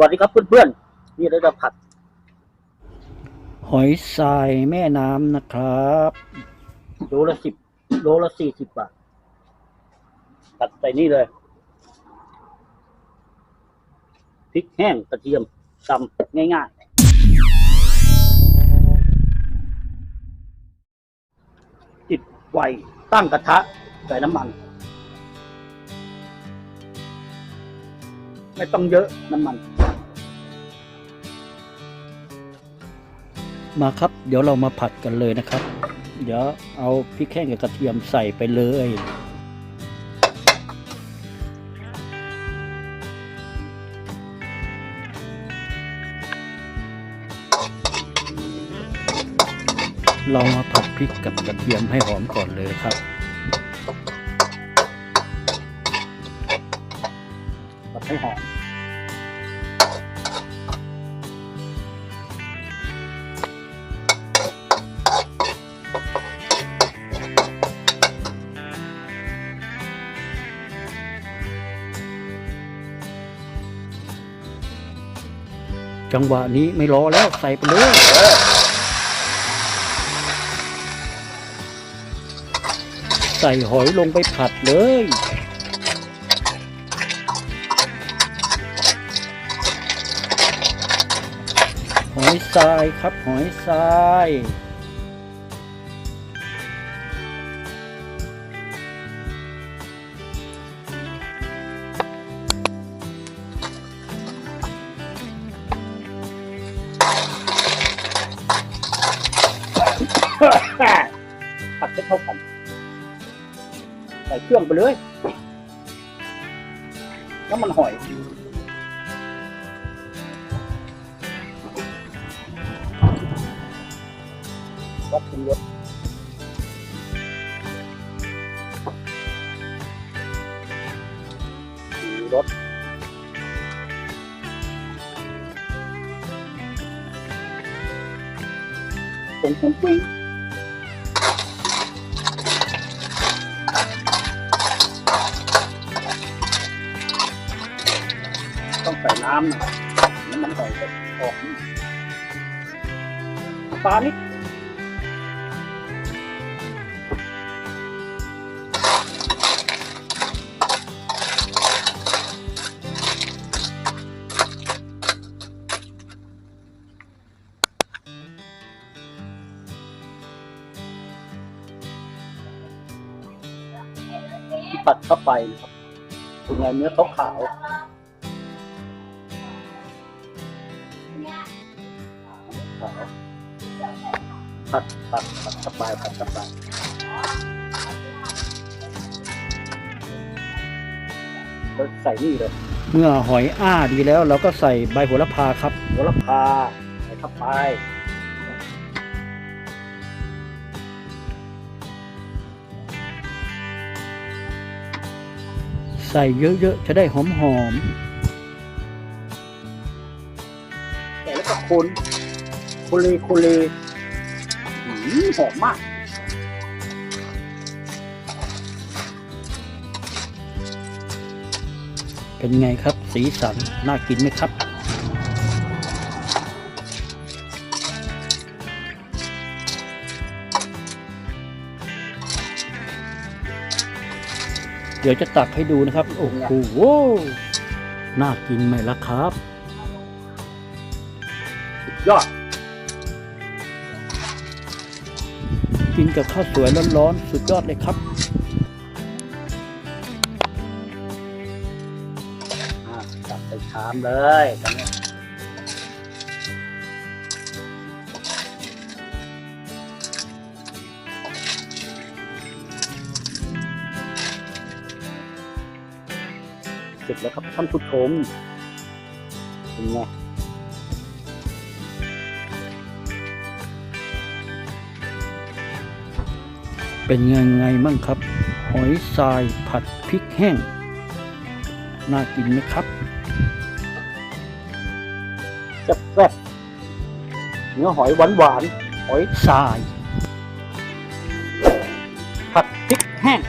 วัสดีครับเพื่อนๆ นี่เราจะผัด หอยทรายแม่น้ำนะครับโลละสิบโลละสี่สิบบาทตัดใส่นี่เลยพริกแห้งกระเทียมตำง่ายๆจิดไฟตั้งกระทะ ใส่น้ำมัน ไม่ต้องเยอะน้ำมัน มาครับ เดี๋ยวเรามาผัดกันเลยนะครับ เดี๋ยวเอาพริกแห้งกับกระเทียมใส่ไปเลยเรามาผัดพริกกับกระเทียมให้หอมก่อนเลยครับ ผัดให้หอม จังหวะนี้ไม่รอแล้วใส่ไปเลยใส่หอยลงไปผัดเลย หอยทรายครับหอยทราย ให้เข้ากัน ใส่เครื่องไปเลย น้ำมันหอย วัดปรุงรสชูรสผงฟุ้งฟิ้ง ใส่น้ำนะน้ำมันหอยจะออกปลานิดที่ผัดเข้าไปนะครับเป็นไงเนื้อขาว ผัดผัดผัดเข้าไปผัดเข้าไปแล้วใส่นี่เลยเมื่อหอยอ้าดีแล้ว เราก็ใส่ใบโหระพาครับโหระพาใส่เข้าไปใส่เยอะ ๆ จะได้หอมใส่แล้วก็คนคนเลยคนเลย หอมมากเป็นไงครับ สีสัน น่ากินไหมครับ เดี๋ยวจะตักให้ดูนะครับ โอ้โหน่ากินไหมล่ะครับ ยอด กินกับข้าวสวยร้อนๆสุดยอดเลยครับอะตักใส่ชามเลยตอนนี้เสร็จแล้วครับท่านผู้ชมเป็นไง เป็นยังไงมั่งครับ หอยทรายผัดพริกแห้ง น่ากินไหมครับแซ่บๆเนื้อหอยหวานหวานหอยทราย ผัดพริกแห้ง